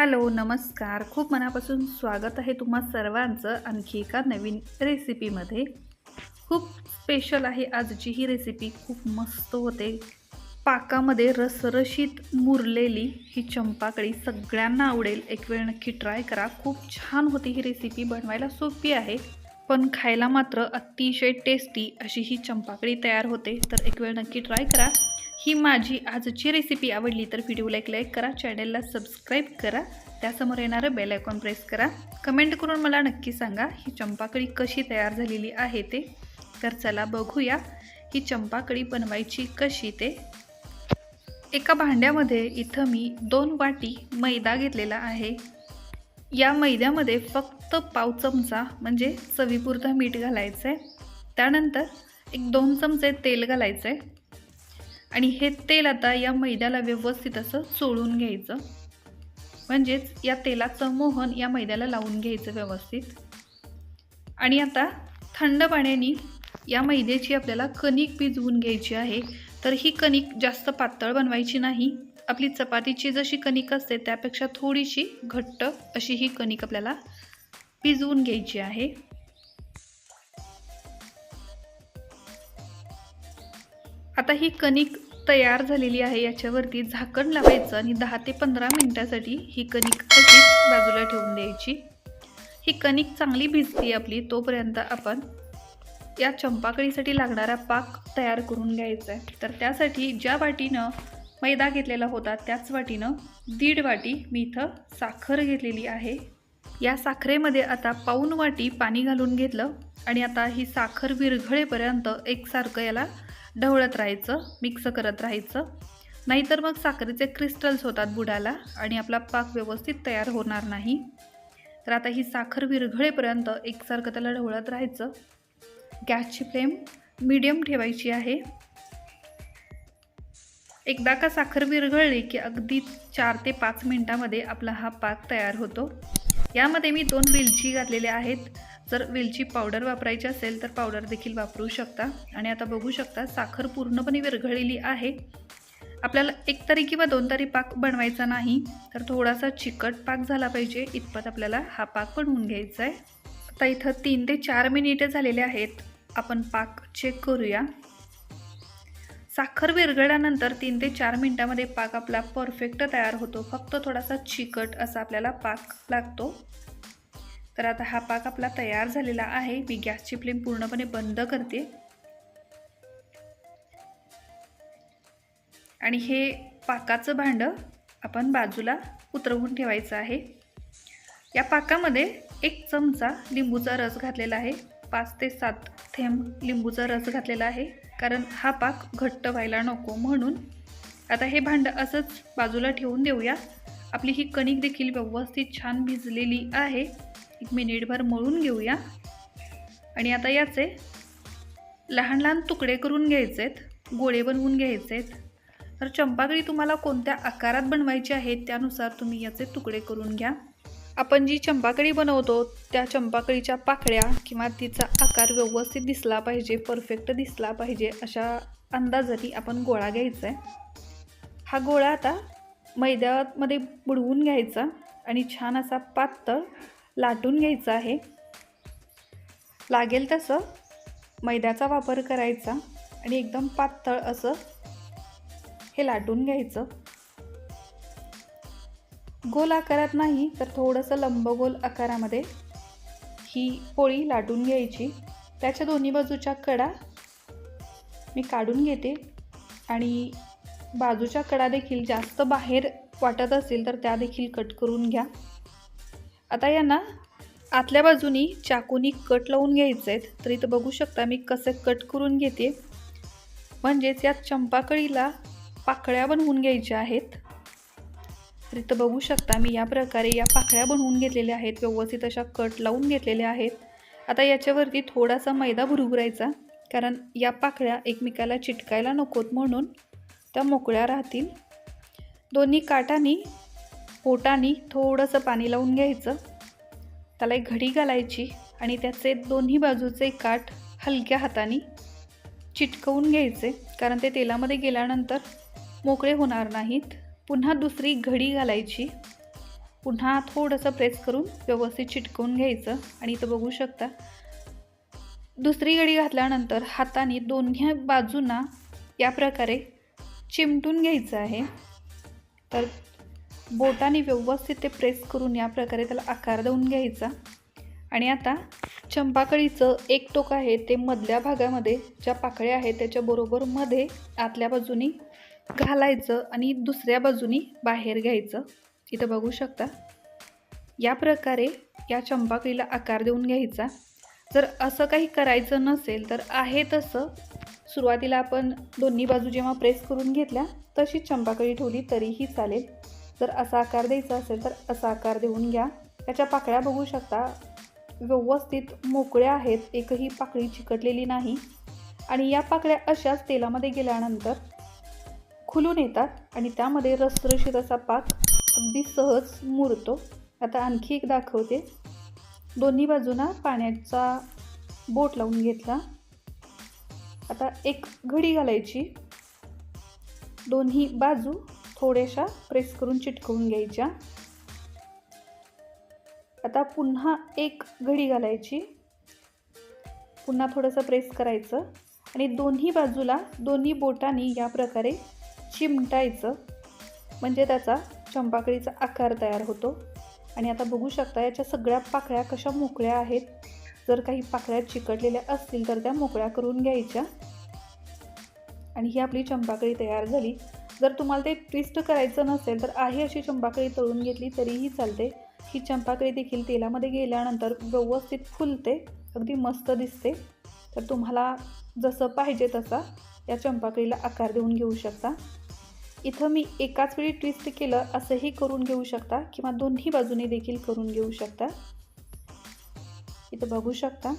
Hello नमस्कार. खूप मनापासून स्वागत आहे तुम्हा सर्वांचं आणखी एका नवीन रेसिपीमध्ये. खूप स्पेशल आहे आजची ही रेसिपी खूप मस्त होते. पाकामध्ये रसरशीत मुरलेली ही चंपाकळी सगळ्यांना आवडेल. एक वेळ नक्की ट्राय करा. खूप छान होती ही रेसिपी बनवायला सोपी आहे. पण खायला मात्र अतिशय टेस्टी अशी ही चंपाकळी तयार होते. तर एक वेळ नक्की ट्राय करा. ही माझी आजची रेसिपी आवडली तर व्हिडिओला एक लाईक करा चॅनलला सबस्क्राईब करा त्यासमोर येणारं बेल आयकॉन प्रेस करा. कमेंट करून मला नक्की सांगा ही चंपाकळी कशी तयार झालेली आहे ते. तर चला बघूया ही चंपाकळी बनवायची कशी ते. एका भांड्यामध्ये इथं मी दोन वाटी मैदा घेतलेला आहे. या मैद्यामध्ये फक्त पाव चमचा म्हणजे चवीपुरतं मीठ घालायचं आहे त्यानंतर एक दोन चमचे तेल घालायचं आहे आणि हे तेल आता या मैद्याला व्यवस्थित असं चोळून घ्यायचं. म्हणजेच या तेलाचं मोहन या मैद्याला लावून घ्यायचं व्यवस्थित. आणि आता थंड पाण्याने या मैद्याची आपल्याला कणिक भिजवून घ्यायची आहे. तर ही कणिक जास्त पातळ बनवायची नाही. आपली चपातीची जशी कणिक असते त्यापेक्षा थोडीशी घट्ट अशी ही कणिक आपल्याला भिजवून घ्यायची आहे. आता ही कणिक तयार झालेली आहे. याच्यावरती झाकण लावायचं आणि दहा ते पंधरा मिनटासाठी ही कणिक अशीच बाजूला ठेवून द्यायची. ही कणिक चांगली भिजती आपली तोपर्यंत आपण या चंपाकळीसाठी लागणारा पाक तयार करून घ्यायचा आहे. तर त्यासाठी ज्या वाटीनं मैदा घेतलेला होता त्याच वाटीनं दीड वाटी मी इथं साखर घेतलेली आहे. या साखरेमध्ये आता पाऊन वाटी पाणी घालून घेतलं आणि आता ही साखर विरघळेपर्यंत एकसारखं याला ढवळत राहायचं मिक्स करत राहायचं. नाहीतर मग साखरेचे क्रिस्टल्स होतात बुडाला आणि आपला पाक व्यवस्थित तयार होणार नाही. तर आता ही साखर विरघळेपर्यंत एकसारखं त्याला ढवळत राहायचं. गॅसची फ्लेम मीडियम ठेवायची आहे. एकदा का साखर विरघळली की अगदी चार ते पाच मिनटामध्ये आपला हा पाक तयार होतो. यामध्ये मी दोन वेलची घातलेल्या आहेत. जर वेलची पावडर वापरायची असेल तर पावडर देखील वापरू शकता. आणि आता बघू शकता साखर पूर्णपणे विरघळलेली आहे. आपल्याला एक तरी किंवा दोन तरी पाक बनवायचा नाही तर थोडासा चिकट पाक झाला पाहिजे. इतपत आपल्याला हा पाक बनवून घ्यायचा आहे आता इथं तीन ते चार मिनिटे झालेले आहेत. आपण पाक चेक करूया. साखर विरघळल्यानंतर तीन ते चार मिनटामध्ये पाक आपला परफेक्ट तयार होतो. फक्त थोडासा चिकट असा आपल्याला पाक लागतो. तर आता हा पाक आपला तयार झालेला आहे. मी गॅसची फ्लेम पूर्णपणे बंद करते. आणि हे पाकाचं भांडं आपण बाजूला उतरवून ठेवायचं आहे. या पाकामध्ये एक चमचा लिंबूचा रस घातलेला आहे. पाच ते सात थेंब लिंबूचा रस घातलेला आहे. कारण हा पाक घट्ट व्हायला नको म्हणून. आता हे भांडं असंच बाजूला ठेवून देऊया. आपली ही कणिक देखील व्यवस्थित छान भिजलेली आहे. एक मिनिटभर मळून घेऊया. आणि आता याचे लहान लहान तुकडे करून घ्यायचे आहेत गोळे बनवून घ्यायचे आहेत तर चंपाकळी तुम्हाला कोणत्या आकारात बनवायची आहे त्यानुसार तुम्ही याचे तुकडे करून घ्या. आपण जी चंपाकळी बनवतो त्या चंपाकळीच्या पाकळ्या किंवा तिचा आकार व्यवस्थित दिसला पाहिजे परफेक्ट दिसला पाहिजे अशा अंदाजाने आपण गोळा घ्यायचा आहे हा गोळा आता मैद्यामध्ये बुडवून घ्यायचा आणि छान असा पातळ लाटून घ्यायचा आहे. लागेल तसं मैद्याचा वापर करायचा आणि एकदम पातळ असं हे लाटून घ्यायचं. गोल आकारात नाही तर थोडंसं लंबगोल आकारामध्ये ही पोळी लाटून घ्यायची. त्याच्या दोन्ही बाजूच्या कडा मी काढून घेते. आणि बाजूच्या कडा देखील जास्त बाहेर वाटत असेल तर त्या देखील कट करून घ्या. आता यांना आतल्या बाजूनी चाकूनी कट लावून घ्यायचे आहेत. तर इथं बघू शकता मी कसं कट करून घेते. म्हणजेच या चंपाकळीला पाकळ्या बनवून घ्यायच्या आहेत. तर इथं बघू शकता मी या प्रकारे या पाकळ्या बनवून घेतलेल्या आहेत. व्यवस्थित अशा कट लावून घेतलेल्या आहेत. आता याच्यावरती थोडासा मैदा भुरभुरायचा कारण या पाकळ्या एकमेकाला चिटकायला नकोत म्हणून त्या मोकळ्या राहतील. दोन्ही काटानी पोटानी थोडंसं पाणी लावून घ्यायचं. त्याला एक घडी घालायची आणि त्याचे दोन्ही बाजूचे काठ हलक्या हाताने चिटकवून घ्यायचे कारण ते तेलामध्ये गेल्यानंतर मोकळे होणार नाहीत. पुन्हा दुसरी घडी घालायची. पुन्हा थोडंसं प्रेस करून व्यवस्थित चिटकवून घ्यायचं आणि इथं बघू शकता. दुसरी घडी घातल्यानंतर हाताने दोन्ही बाजूंना या प्रकारे चिमटून घ्यायचं आहे. तर बोटाने व्यवस्थित ते प्रेस करून या प्रकारे त्याला आकार देऊन घ्यायचा. आणि आता चंपाकळीचं एक टोक आहे ते मधल्या भागामध्ये ज्या पाकळ्या आहेत त्याच्याबरोबरमध्ये आतल्या बाजूनी घालायचं आणि दुसऱ्या बाजूनी बाहेर घ्यायचं. इथं बघू शकता. या प्रकारे या चंपाकळीला आकार देऊन घ्यायचा. जर असं काही करायचं नसेल तर आहे तसं. सुरुवातीला आपण दोन्ही बाजू जेव्हा प्रेस करून घेतल्या तशीच चंपाकळी ठेवली तरीही चालेल. जर असा आकार द्यायचा असेल तर असा आकार देऊन घ्या. त्याच्या पाकळ्या बघू शकता. व्यवस्थित मोकळ्या आहेत. एकही पाकळी चिकटलेली नाही. आणि या पाकळ्या अशाच तेलामध्ये गेल्यानंतर खुलून येतात आणि त्यामध्ये रसरशीत असा पाक अगदी सहज मुरतो. आता आणखी एक दाखवते. दोन्ही बाजूना पाण्याचा बोट लावून घेतला. आता एक घडी घालायची. दोन्ही बाजू थोड्याशा प्रेस करून चिटकवून घ्यायच्या. आता पुन्हा एक घडी घालायची. पुन्हा थोडंसं प्रेस करायचं. आणि दोन्ही बाजूला दोन्ही बोटांनी या प्रकारे चिमटायचं. म्हणजे त्याचा चंपाकळीचा आकार तयार होतो. आणि आता बघू शकता याच्या सगळ्या पाकळ्या कशा मोकळ्या आहेत. जर काही पाकळ्या चिकटलेल्या असतील तर त्या मोकळ्या करून घ्यायच्या. आणि ही आपली चंपाकळी तयार झाली. जर तुम्हाला ते ट्विस्ट करायचं नसेल तर आहे अशी चंपाकळी तळून घेतली तरीही चालते. ही चंपाकळी देखील तेलामध्ये गेल्यानंतर व्यवस्थित फुलते. अगदी मस्त दिसते. तर तुम्हाला जसं पाहिजे तसा या चंपाकळीला आकार देऊन घेऊ शकता. इथं मी एकाच वेळी ट्विस्ट केलं असंही करून घेऊ शकता किंवा दोन्ही बाजूने देखील करून घेऊ शकता. इथं बघू शकता.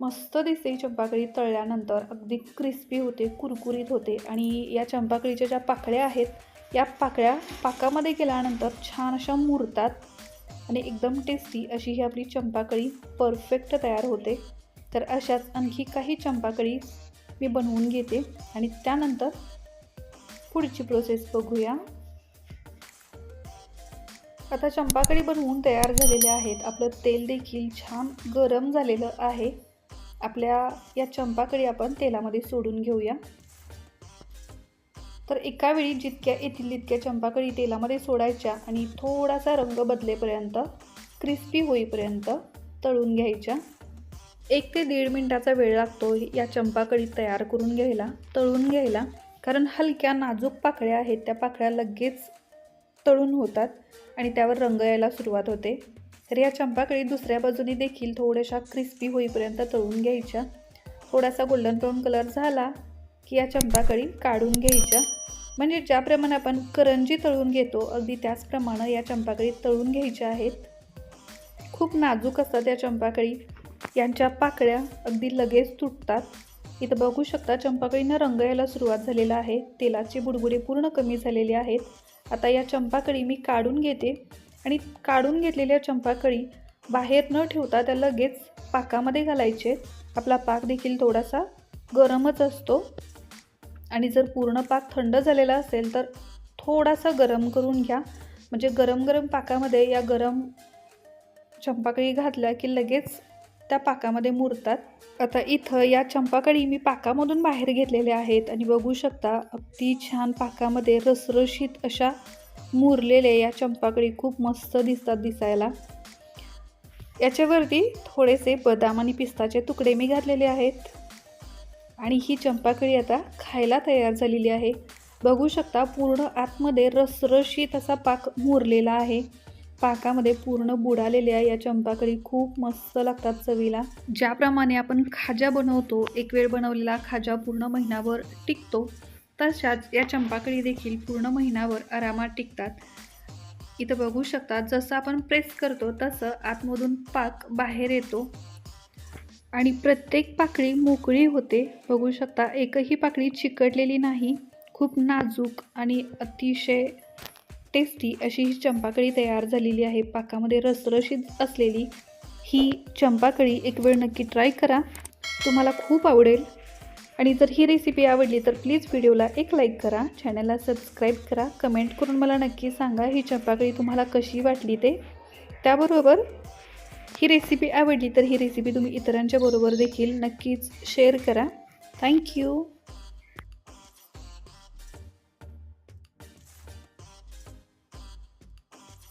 मस्त दिसते चंपाकळी तळल्यानंतर. अगदी क्रिस्पी होते कुरकुरीत होते आणि या चंपाकळीच्या ज्या पाकळ्या आहेत या पाकळ्या पाकामध्ये गेल्यानंतर छान अशा मुरतात आणि एकदम टेस्टी अशी ही आपली चंपाकळी परफेक्ट तयार होते. तर अशाच आणखी काही चंपाकळी मी बनवून घेते. आणि त्यानंतर पुढची प्रोसेस बघूया. आता चंपाकळी बनवून तयार झालेल्या आहेत. आपलं तेल देखील छान गरम झालेलं आहे. आपल्या या चंपाकळी आपण तेलामध्ये सोडून घेऊया. तर एका वेळी जितक्या येतील तितक्या चंपाकळी तेलामध्ये सोडायच्या आणि थोडासा रंग बदलेपर्यंत क्रिस्पी होईपर्यंत तळून घ्यायच्या. एक ते दीड मिनटाचा वेळ लागतो या चंपाकळी तयार करून घ्यायला तळून घ्यायला. कारण हलक्या नाजूक पाकळ्या आहेत त्या पाकळ्या लगेच तळून होतात आणि त्यावर रंग यायला सुरुवात होते. तर या चंपाकळी दुसऱ्या बाजूने देखील थोड्याशा क्रिस्पी होईपर्यंत तळून घ्यायच्या. थोडासा गोल्डन ब्राऊन कलर झाला की या चंपाकळी काढून घ्यायच्या. म्हणजे ज्याप्रमाणे आपण करंजी तळून घेतो अगदी त्याचप्रमाणे या चंपाकळी तळून घ्यायच्या आहेत. खूप नाजूक असतात या चंपाकळी. यांच्या पाकळ्या अगदी लगेच तुटतात. इथं बघू शकता चंपाकळीनं रंग यायला सुरुवात झालेला आहे. तेलाची बुडबुडे पूर्ण कमी झालेले आहेत. आता या चंपाकळी मी काढून घेते. आणि काढून घेतलेल्या चंपाकळी बाहेर न ठेवता त्या लगेच पाकामध्ये घालायचे. आपला पाक देखील थोडासा गरमच असतो. आणि जर पूर्ण पाक थंड झालेला असेल तर थोडासा गरम करून घ्या. म्हणजे गरम गरम पाकामध्ये या गरम चंपाकळी घातल्या की लगेच त्या पाकामध्ये मुरतात. आता इथं या चंपाकळी मी पाकामधून बाहेर घेतलेल्या आहेत आणि बघू शकता अगदी छान पाकामध्ये रसरशीत अशा मुरलेले या चंपाकळी खूप मस्त दिसतात दिसायला. याच्यावरती थोडेसे बदाम आणि पिस्ताचे तुकडे मी घातलेले आहेत. आणि ही चंपाकळी आता खायला तयार झालेली आहे. बघू शकता पूर्ण आतमध्ये रसरशीत असा पाक मुरलेला आहे. पाकामध्ये पूर्ण बुडालेल्या या चंपाकळी खूप मस्त लागतात चवीला. ज्याप्रमाणे आपण खाजा बनवतो एक वेळ बनवलेला खाजा पूर्ण महिनाभर टिकतो तशाच या चंपाकळी देखील पूर्ण महिनाभर आरामात टिकतात. इथं बघू शकता जसं आपण प्रेस करतो तसं आतमधून पाक बाहेर येतो. आणि प्रत्येक पाकळी मोकळी होते. बघू शकता एकही पाकळी चिकटलेली नाही. खूप नाजूक आणि अतिशय टेस्टी अशी ही चंपाकळी तयार झालेली आहे. पाकामध्ये रसरशीत असलेली ही चंपाकळी एक वेळ नक्की ट्राय करा. तुम्हाला खूप आवडेल. आणि जर ही रेसिपी आवडली तर प्लीज व्हिडिओला एक लाईक करा. चॅनलला सबस्क्राईब करा. कमेंट करून मला नक्की सांगा ही चंपाकळी तुम्हाला कशी वाटली ते. त्याबरोबर ही रेसिपी आवडली तर ही रेसिपी तुम्ही इतरांच्या बरोबर देखील नक्कीच शेअर करा. थँक्यू